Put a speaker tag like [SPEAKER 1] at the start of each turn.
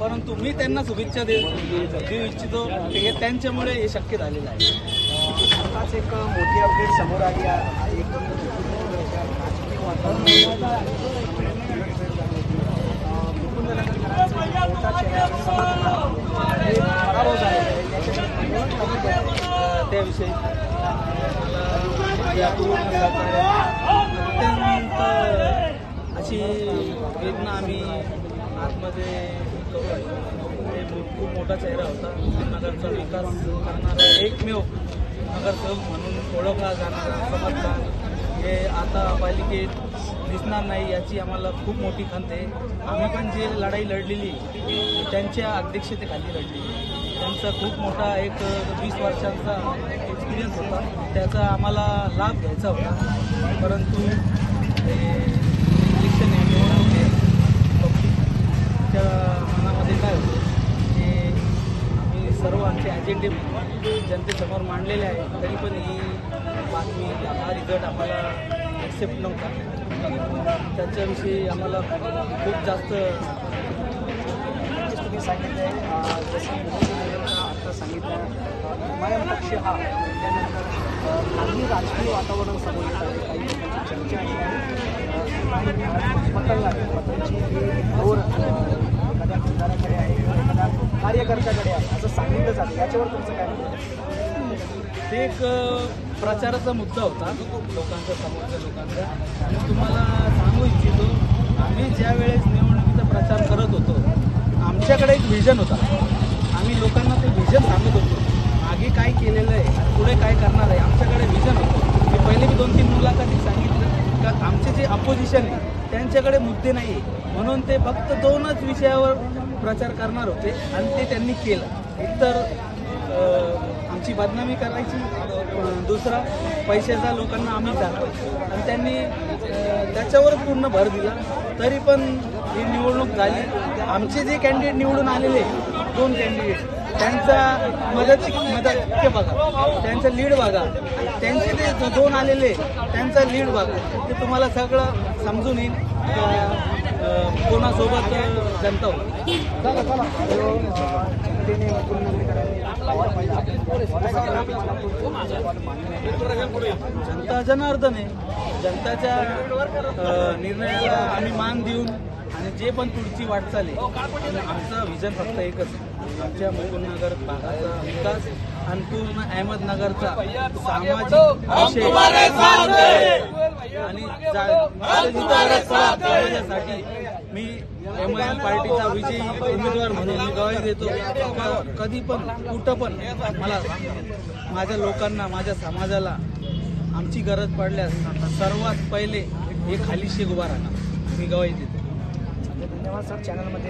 [SPEAKER 1] परंतु मी त्यांना शुभेच्छा दे देऊ इच्छितो. हे त्यांच्यामुळे हे शक्य झालेलं आहे.
[SPEAKER 2] आताच एक मोठी अपडेट समोर आली आहे. एक पराभव झालेला आहे.
[SPEAKER 1] त्याविषयी. अशी वेदना आम्ही आतमध्ये करू ते खूप मोठा चेहरा होता. नगरचा विकास करणारा एकमेव नगरसेवक म्हणून ओळखला जाणारा समजला. हे आता पालिकेत दिसणार नाही याची आम्हाला खूप मोठी खंत आहे. आम्ही पण जी लढाई लढलेली त्यांच्या अध्यक्षतेखाली लढलेली. त्यांचा खूप मोठा एक वीस वर्षांचा एक्सपिरियन्स होता. त्याचा आम्हाला लाभ घ्यायचा होता. परंतु हे इलेक्शन हे निवडणूक आहे आमच्या मनामध्ये काय होतं की आम्ही सर्व आमचे ॲजेंडे जनतेसमोर मांडलेले आहे. तरी पण ही बातमी हा रिझल्ट आम्हाला ॲक्सेप्ट नव्हता. त्याच्याविषयी आम्हाला खूप जास्त
[SPEAKER 2] तुम्ही सांगितलं जसं आता सांगितलं माझ्या पक्ष हा काही राजकीय वातावरण समोर येत आहे काही चर्चा अशी आहे. अं, आहे. जोर अं, आमदाराकडे आहे कार्यकर्त्याकडे आहे. असं सांगितलं जातं. याच्यावर तुमचं काय
[SPEAKER 1] ते एक प्रचाराचा मुद्दा होता. लोकांचा समोरच्या लोकांचा. मी तुम्हाला सांगू इच्छितो आम्ही ज्या वेळेस निवडणुकीचा प्रचार करत होतो आमच्याकडे एक व्हिजन होता. आम्ही लोकांना ते व्हिजन सांगत होतो मागे काय केलेलं आहे पुढे काय करणार आहे आमच्याकडे व्हिजन होतं मी पहिले मी दोन तीन मुलाखतीत सांगितलं का ऑपोजिशन अपोजिशन आहे त्यांच्याकडे मुद्दे नाही आहे म्हणून ते फक्त दोनच विषयावर प्रचार करणार होते आणि ते त्यांनी केलं. एकतर आमची बदनामी करायची दुसरा पैशाचा लोकांना आम्ही दाखवायचो आणि त्यांनी त्याच्यावर पूर्ण भर दिला. तरी पण ही निवडणूक झाली. आमचे जे कॅन्डिडेट निवडून आलेले दोन कॅन्डिडेट त्यांचा मदत. मदत बघा त्यांचं लीड बघा. त्यांचे ते दोन आलेले त्यांचा लीड बघा. ते तुम्हाला सगळं समजून येईल. कोणासोबत जनता जनता जनार्दन आहे. जनताच्या निर्णयाला आम्ही मान देऊन जे पण पुढची वाटचाल आहे आमचं विजन फक्त एकच. आमच्या मुकुंदनगर भागाचा विकास आणि पूर्ण अहमदनगरचा सामाजिक विषय आणि समाजासाठी मी एम आय एम पार्टीचा विजयी उमेदवार म्हणून मी गवाही देतो. कधी पण कुठं पण मला माझ्या लोकांना माझ्या समाजाला आमची गरज पडल्यास सर्वात पहिले हे खाली उभा राहणार. मी गवाही देतो.
[SPEAKER 2] धन्यवाद सर चॅनलमध्ये